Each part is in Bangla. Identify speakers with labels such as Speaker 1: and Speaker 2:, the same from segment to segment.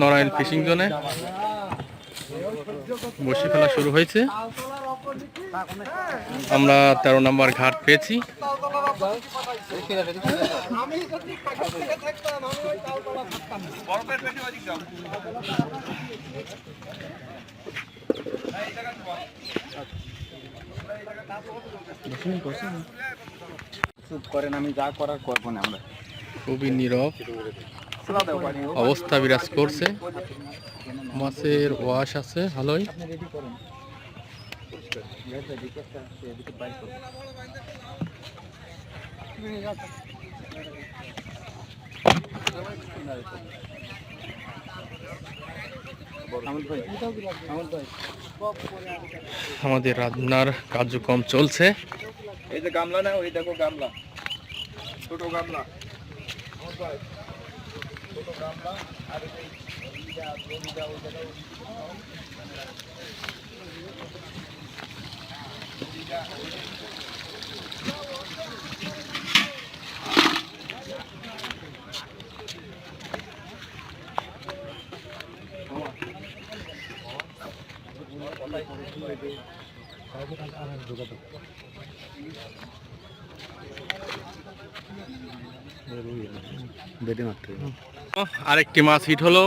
Speaker 1: নরায়ণ ফিশিং জোনে। বসি ফেলা শুরু হয়েছে। আমরা তেরো নম্বর ঘাট পেয়েছি।
Speaker 2: চুপ করেন আমি যা করার করব না আমরা।
Speaker 1: খুবই নীরব। অবস্থা বিরাজ করছে। মাছের ওয়াশ আছে, ভালোই। আমাদের রান্নার কার্যক্রম চলছে।
Speaker 2: এই যে গামলা না, ওই দেখো গামলা। ছোট গামলা। গামলা আর এই ইটা, জমিটা, ওই জায়গায়
Speaker 1: আরেকটি মাছ হিট হলো।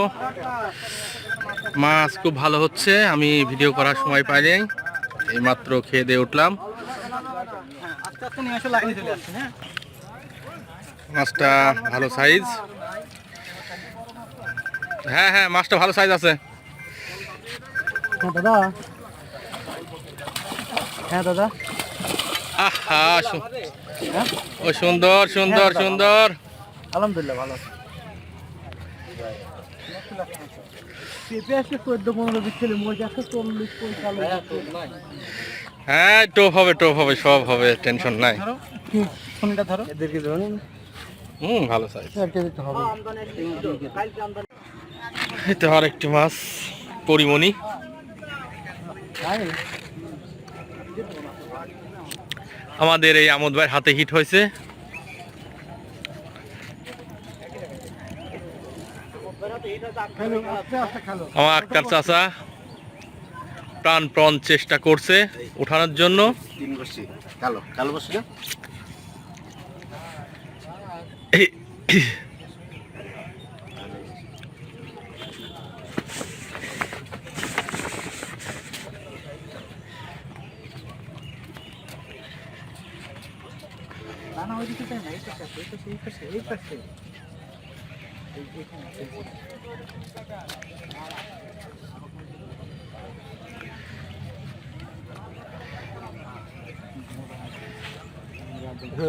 Speaker 1: মাছ খুব ভালো হচ্ছে আমি ভিডিও করার সময় পাই পাইনি এই মাত্র খেয়ে দিয়ে উঠলাম।
Speaker 2: হ্যাঁ
Speaker 1: মাছটা ভালো সাইজ হ্যাঁ হ্যাঁ মাছটা ভালো সাইজ আছে।
Speaker 2: হ্যাঁ দাদা। হ্যাঁ দাদা।
Speaker 1: আহা ও সুন্দর সুন্দর সুন্দর।
Speaker 2: আলহামদুলিল্লাহ ভালো
Speaker 1: হ্যাঁ টোপ হবে টোপ হবে সব হবে টেনশন নাই।
Speaker 2: ধরো ফোনটা ধরো। এদেরকে ধরুন
Speaker 1: হুম ভালো সাইজ
Speaker 2: চার তো হবে
Speaker 1: এতে আর একটি মাছ পরিমণি। আমাদের এই আমোদ ভাইয়ের হাতে হিট হয়েছে। আমার আক্তার চাচা প্রাণপ্রণ চেষ্টা করছে ওঠানোর জন্য।
Speaker 2: কালো কালো বসছি না না না ওইদিকে তাই না এই পাশে এই পাশে। এই পাশে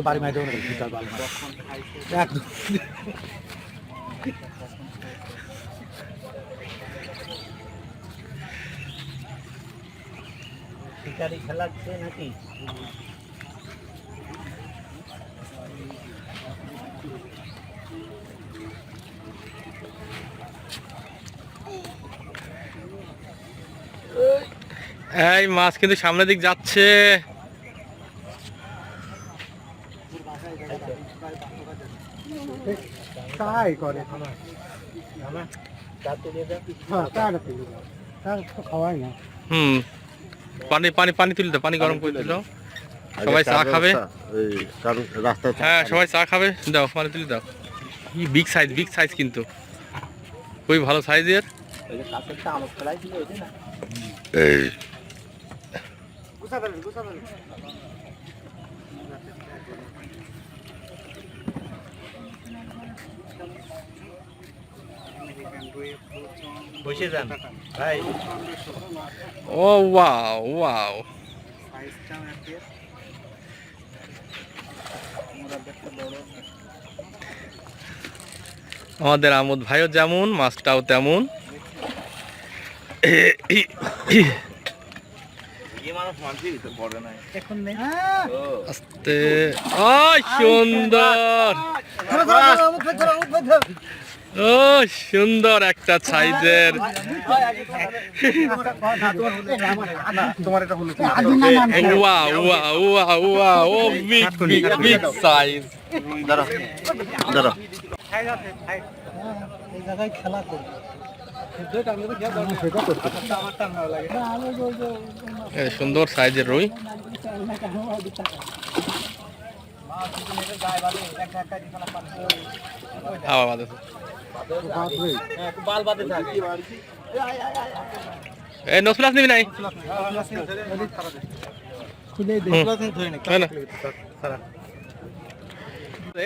Speaker 2: বাড়ি মাইতে। একদম। শিকারি খেলাচ্ছে নাকি?
Speaker 1: এই মাছ কিন্তু সামনের দিক যাচ্ছে।
Speaker 2: হ্যাঁ
Speaker 1: হুম। পানি পানি পানি তুলে দাও পানি গরম করে দিল সবাই চা খাবে। হ্যাঁ সবাই চা খাবে। দাও পানি তুলে দাও। কি বিগ সাইজ বিগ সাইজ কিন্তু। খুবই ভালো সাইজের
Speaker 3: এই
Speaker 2: গুছা ফেলেন বসে যান। ভাই।
Speaker 1: Oh wow wow.
Speaker 2: সাইজটাও একের মোরা দেখতে বড়
Speaker 1: আমাদের আমোদ ভাইও যেমন মাছটাও তেমন। আস্তে। ও সুন্দর। ও সুন্দর একটা সাইজের।
Speaker 2: তোমার এটা হলো
Speaker 1: ওয়া ওয়া ওয়া ওয়া ও বিগ বিগ বিগ সাইজ
Speaker 3: দাঁড়া দাঁড়া।
Speaker 2: এই জায়গায় খেলা করবে।
Speaker 1: সুন্দর সাইজের রুই। হাওয়া বাতাসে এই নস নিবি নাই।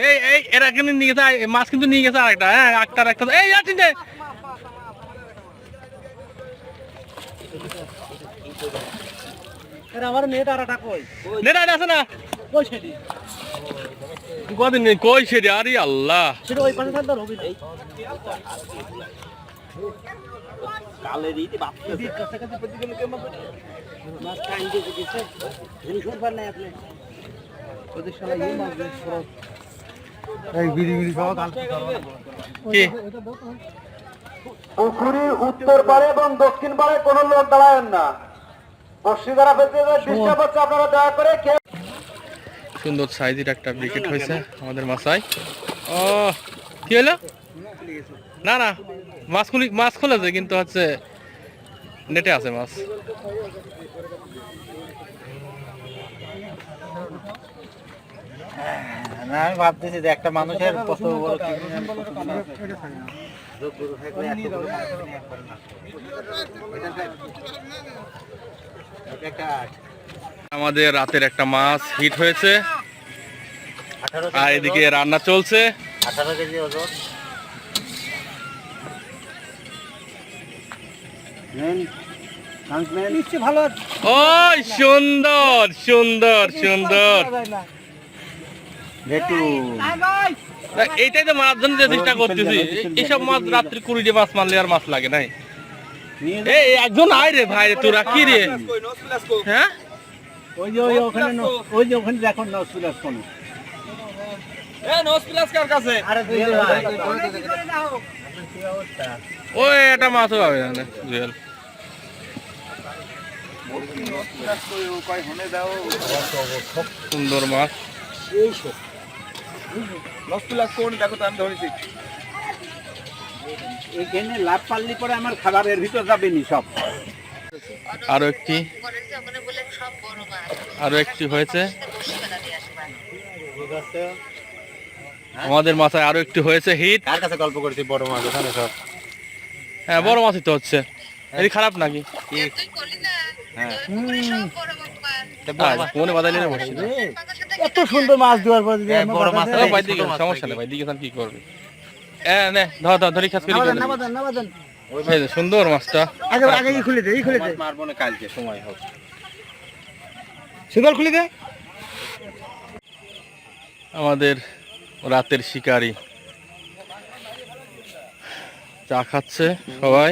Speaker 1: এই এই, এরা কিন্তু নিয়ে গেছে মাছ কিন্তু নিয়ে গেছে আরেকটা হ্যাঁ একটা একটা। এই আর তিনটে
Speaker 2: আরে আমার মেয়েটা আর কই?
Speaker 1: নেটা আছে না?
Speaker 2: কই সেটি?
Speaker 1: কদিন কই সেরে আরে আল্লাহ।
Speaker 2: সেটা ওই পাশে থাকতে হবে এই
Speaker 3: বিড়ি বিড়ি কাল
Speaker 1: কি?
Speaker 4: পুকুরির উত্তর পারে এবং দক্ষিণ পারে কোনো লোক দাঁড়ায় না। বর্ষিদারা পেতে ডিস্টার্ব হচ্ছে আপনারা দয়া করে কেউ
Speaker 1: সুন্দর সাইজের একটা ব্রিকেট হয়েছে আমাদের মাছায় ও কি হলো? না না মাছ খুলি মাছ খুলেছে কিন্তু হচ্ছে নেটে আছে মাছ।
Speaker 3: না আমি ভাবতেছি যে একটা মানুষের কত বড়
Speaker 1: আমাদের রাতের একটা মাছ হিট হয়েছে। আর এদিকে রান্না চলছে।
Speaker 3: আঠারো কেজি ওজন
Speaker 2: ভালো
Speaker 1: ওই সুন্দর সুন্দর সুন্দর। এইটাই তো মাছ জন্য যে চেষ্টা করতেছি। এইসব মাছ রাত্রি কুড়িটে মাছ মারলে আর মাছ লাগে নাই। এই একজন আয় রে ভাই রে তোরা কি রে? হ্যাঁ?
Speaker 2: ওই যে ওই ওখানে ওই যে ওখানে দেখো নসুলাস কোন আরে দুই ভাই।
Speaker 1: ওই একটা মাছও পাবে না জুয়েল সুন্দর মাছ।
Speaker 4: এখানে লাভ পাল্লি পরে আমার খাবারের ভিতর যাবে নি সব।
Speaker 1: আরও একটি।
Speaker 5: করেছে ওখানে বলে সব বড় মাছ
Speaker 1: আরও একটি হয়েছে। আমাদের মাথায় আরও একটি হয়েছে হিট।
Speaker 3: কার কাছে গল্প করেছি বড় মাছ ওখানে সব।
Speaker 1: হ্যাঁ বড় মাছই তো হচ্ছে। এটি খারাপ নাকি?
Speaker 5: তুই
Speaker 1: মনে বাদাইলে না বসছি
Speaker 2: এত সুন্দর মাছ দেওয়ার পর যদি
Speaker 3: বড় মাছ
Speaker 1: ভাই দিকে সমস্যা নেই ভাই দিকে কি করবে? এ নে ধর ধর ধরি খাস করি
Speaker 2: নামাদেন, নামাদেন, নামাদেন।
Speaker 1: এই যে সুন্দর মাছটা।
Speaker 2: আগে আগে খুলে দে খুলে দে।
Speaker 3: মারবো না কালকে সময় হোক।
Speaker 2: সুগার খুলে দে।
Speaker 1: আমাদের রাতের শিকারি। চা খাচ্ছে সবাই।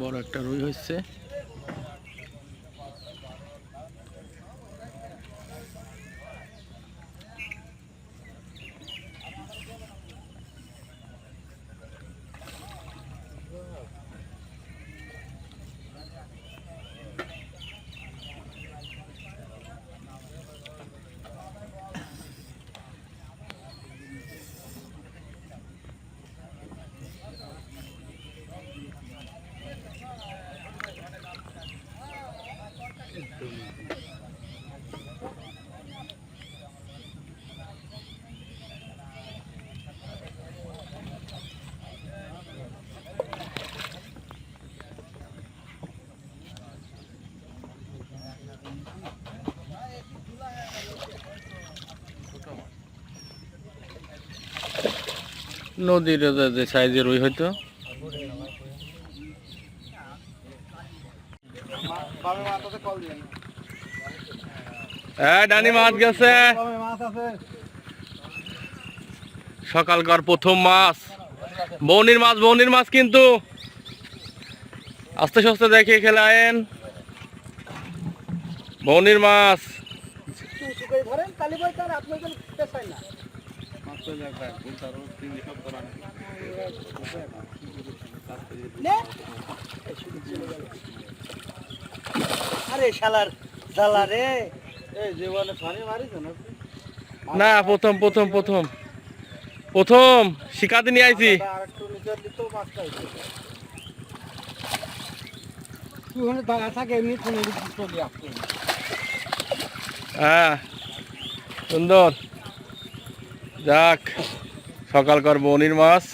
Speaker 1: বড় একটা রুই হচ্ছে নদীর যে- সাইজের রুই হয়তো হ্যাঁ ডানি মাছ গেছে। সকালকার প্রথম মাছ। বৌনির মাছ বৌনির মাছ কিন্তু আস্তে আস্তে দেখে খেলায়েন। বৌনির মাছ।
Speaker 2: নে। আরে শালার রে। জীবনে মারিস না
Speaker 1: প্রথম প্রথম প্রথম। প্রথম শিকাতে নিয়ে আইছি। হ্যাঁ সুন্দর। যাক সকালকার বৌনির মাছ।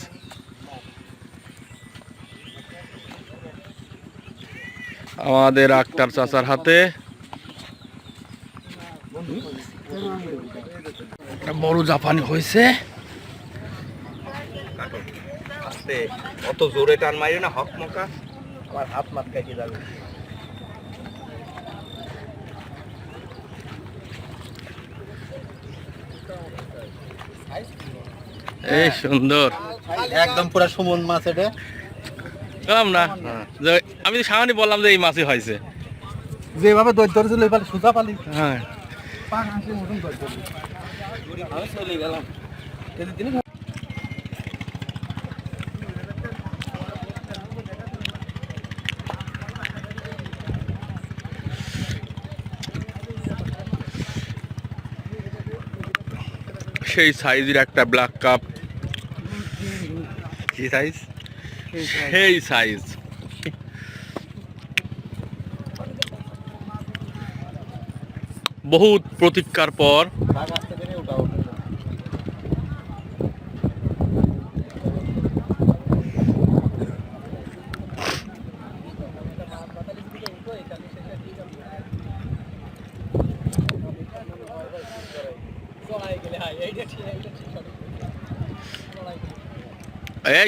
Speaker 1: আমাদের আক্তার চাচার হাতে। বড় জাপানি হয়েছে।
Speaker 2: অত জোরে টান মারি না, হক মকা। আমার হাত মাত কেটে যাবে
Speaker 1: এই সুন্দর।
Speaker 3: একদম পুরো সুমন মাছ এটা।
Speaker 1: বললাম না যে আমি তো সামনে বললাম যে এই মাছই হয়েছে।
Speaker 2: যেভাবে দৈত্য ধরেছিল এবার সুজা পালি।
Speaker 1: হ্যাঁ।
Speaker 2: চলে গেলাম।
Speaker 1: সেই সাইজের একটা ব্ল্যাক কাপ। কি সাইজ সেই সাইজ বহুত প্রতীক্ষার পর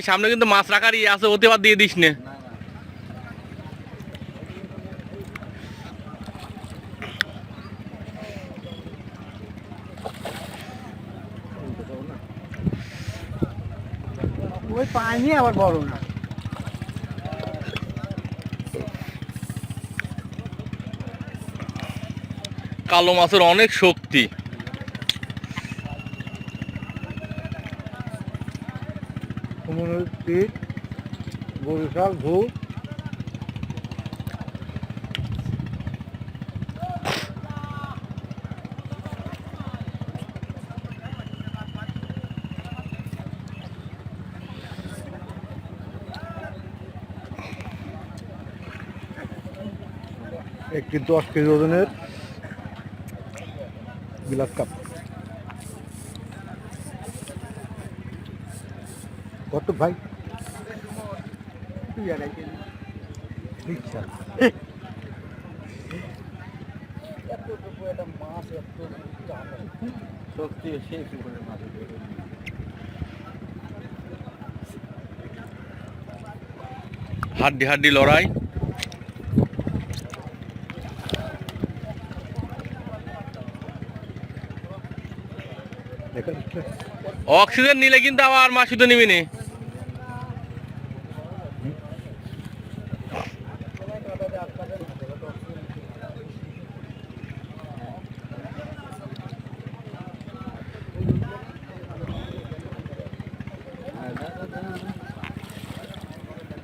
Speaker 1: সামনে কিন্তু মাছ রাখার ইয়ে আছে ওতে আবার দিয়ে দিস নে।
Speaker 2: ওই পানি আবার বড় না।
Speaker 1: কালো মাছের অনেক শক্তি।
Speaker 2: বরিশাল ভূ। একটি দশ কেজি ওজনের বিলাস কাপ। কত ভাই।
Speaker 3: সত্যি মাছ
Speaker 1: হাড্ডি হাড্ডি লড়াই। অক্সিজেন নিলে কিন্তু আবার শুধু নিবি নি।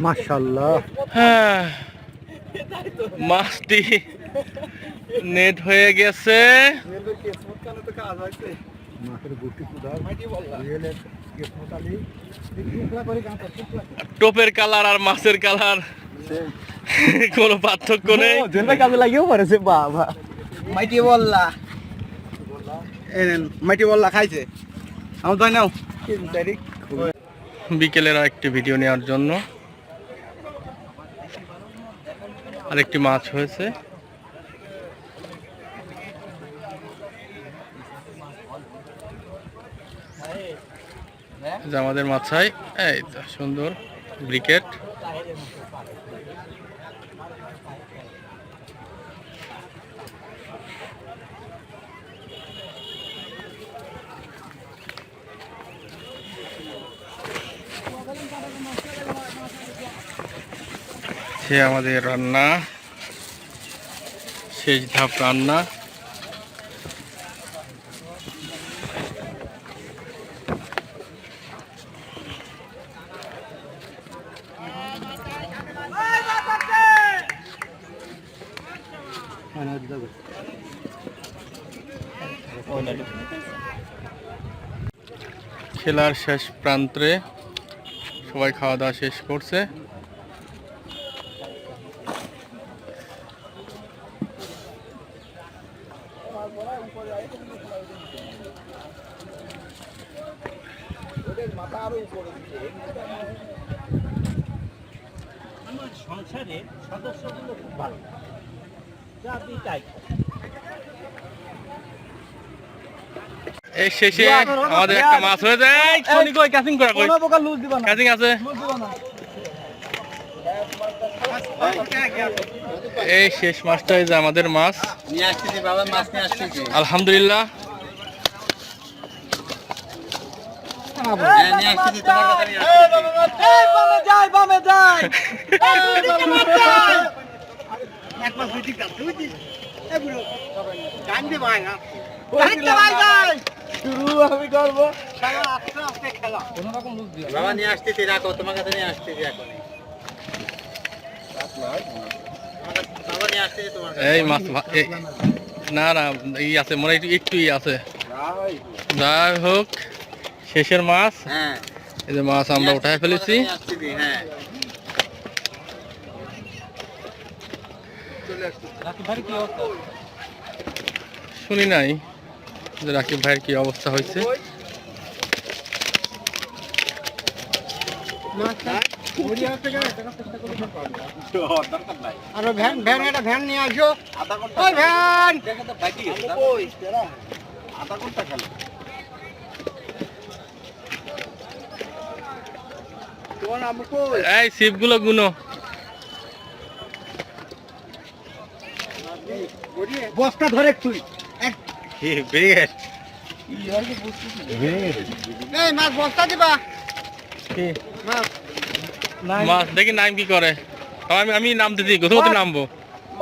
Speaker 2: মাশাল্লাহ
Speaker 1: হ্যাঁ, মাছটি নেট হয়ে গেছে। টোপের কালার আর মাছের কালার কোনো পার্থক্য নেই।
Speaker 2: কাজে লাগিও পারেছে বাবা। মাইটি বললা মাইটি বললা খাইছে। আমার তাই নাও।
Speaker 1: বিকেলের আরেকটি ভিডিও নেওয়ার জন্য। আরেকটি মাছ হয়েছে। আমাদের মাছাই এই তো সুন্দর ব্রিকেট। চলছে আমাদের রান্না। শেষ ধাপ রান্না। খেলার শেষ প্রান্তে সবাই খাওয়া দাওয়া শেষ করছে।
Speaker 3: সংসারের সদস্যগুলো খুব ভালো। যা আপনি তাই
Speaker 1: এই শেষে আমাদের একটা মাছ হয়ে যায় সনি কই ক্যাচিং করা কই?
Speaker 2: কোনো প্রকার লুজ দিবা না।
Speaker 1: ক্যাচিং আছে?
Speaker 2: লুজ দিবা না।
Speaker 1: এই শেষ মাছটা এই যে আমাদের মাছ।
Speaker 3: নিয়ে আসতেছি বাবা মাছ নিয়ে আসতেছি
Speaker 1: আলহামদুলিল্লাহ।
Speaker 3: হ্যাঁ নিয়ে তোমার
Speaker 2: কোনো রকম
Speaker 3: বাবা নিয়ে আসতেছি রাখো কাছে নিয়ে আসতেছি
Speaker 1: এই মাছ না না ই আছে মনে হয় একটু একটু ই আছে যাই হোক। শেষের মাছ।
Speaker 3: হ্যাঁ।
Speaker 1: এই যে মাছ আমরা উঠায় ফেলেছি।
Speaker 3: হ্যাঁ।
Speaker 1: শুনি নাই যে রাকিব ভাইয়ের কি অবস্থা হয়েছে।
Speaker 2: আরও ভ্যান ভ্যান একটা ভ্যান নিয়ে আসো। ওই ভ্যান!
Speaker 1: এই সিপগুলো গুনো।
Speaker 2: বস্তা ধরে তুই। এই মাছ বস্তা দিবা। মাছ।
Speaker 1: মাছ দেখি নাম কি করে। আমি আমি নামতে দিই কোথাও নামবো।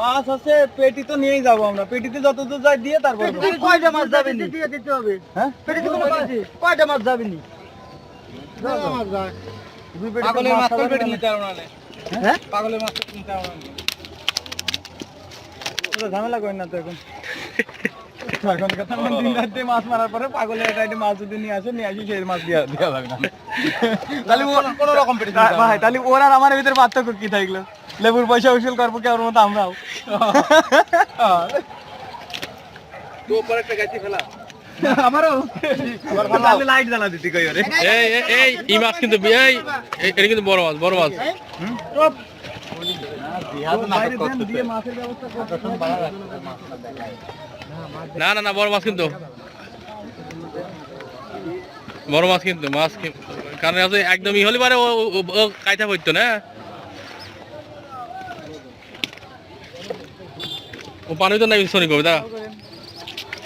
Speaker 2: মাছ আছে পেটি তো নিয়েই যাব আমরা। পেটিতে যত দূর যাই দিয়ে তারপর কয়টা মাছ যাবে দিয়ে দিতে হবে। হ্যাঁ? পেটিতে কয়টা মাছ যাবে নি পাগলের মাছ পেটি নিতে পারব না হ্যাঁ? পাগলের মাছ নিতে পারব না ঝামেলা করেন না তো এখন। এখন কথা দিন রাতে মাছ মারার পরে পাগলের একটা মাছ যদি নিয়ে আসে নিয়ে আসি সেই মাছ দেওয়া দেওয়া যাবে না। তাহলে কোনো রকম পেটি ভাই তাহলে ওর আর আমার ভিতরে পার্থক্য কি থাকল? লেবুর পয়সা উসুল করব কে ওর মতো আমরাও? তো একটা গাছি ফেলা। আমারও। তাহলে লাইট জ্বালা দিতে কই ওরে?
Speaker 1: এই এই, এই ই মাছ কিন্তু এই এটা কিন্তু বড় মাছ বড় মাছ। না না না বড় মাছ কিন্তু। বড় মাছ কিন্তু মাছ কারণ আছে একদম ই হলে পারে ও পড়তো না। ও পানি তো নাই শনি করবে দা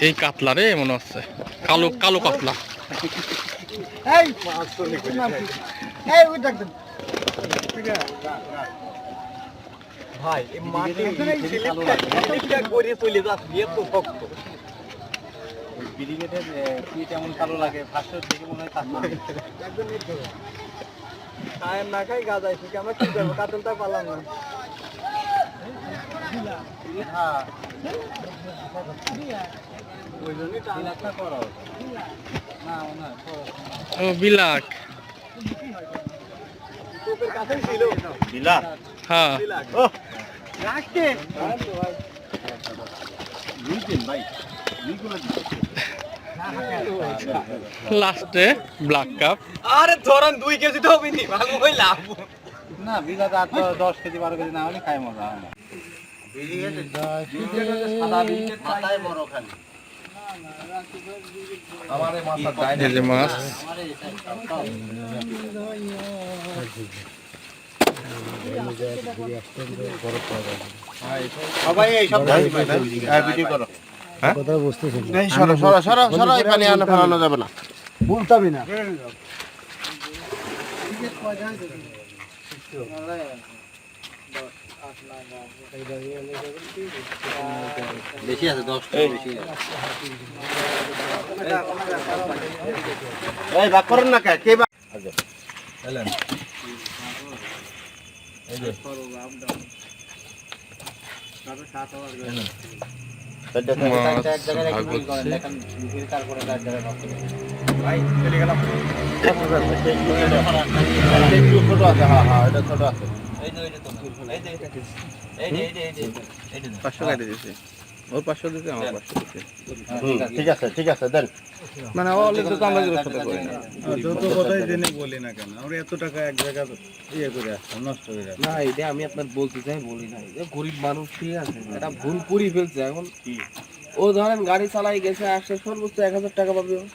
Speaker 1: এই কাতলা রে মনে হচ্ছে। কালো কালো কাতলা।
Speaker 2: এই এই ওই দেখ ভাই মাটি করে চলে যাচ্ছে এত শক্ত
Speaker 3: ব্রিগেডের কি তেমন কালো লাগে? ফার্স্টের দিকে মনে হয়।
Speaker 2: খায় না খাই গাছ আইছি আমরা কি করব? কাতলটা পালাম না।
Speaker 1: ও হ্যাঁ। লাস্টে ব্ল্যাক কাপ।
Speaker 2: আরে ধরেন দুই কেজি তো হবে নি ভালো হইলাম
Speaker 3: না বিঘা আর তো দশ কেজি বারো কেজি না হলে খাই মজা হয় না। মাথায় বড় খালি।
Speaker 1: মাছ।
Speaker 3: সবাই এই ভিডিও করো।
Speaker 6: এই সরো সরো সরো সরো এই পানি আনা ফেলানো যাবে না।
Speaker 2: বলতাবি না।
Speaker 6: বেশি আছে দশ বেশি এই ভাগ করেন না কে? কে
Speaker 3: হচ্ছে
Speaker 6: ছোট আছে হ্যাঁ হ্যাঁ এটা ছোট আছে।
Speaker 2: পাঁচশো কাটে দিয়েছে। ওর পাঁচশো দিতে আমার পাঁচশো দিতে
Speaker 6: ঠিক আছে ঠিক আছে দেন।
Speaker 2: মানে অলরেডি তো আমরা সাথে করি না। যত কথাই জেনে বলি না কেন আমরা এত টাকা এক জায়গা ইয়ে করে আসতাম নষ্ট করে
Speaker 7: না এটা আমি আপনার বলতে চাই বলি যে গরিব মানুষ ঠিক আছে এটা ভুল করি ফেলছে এখন। ও ধরেন গাড়ি চালাই গেছে আসে সর্বোচ্চ এক হাজার টাকা পাবে
Speaker 6: লাগে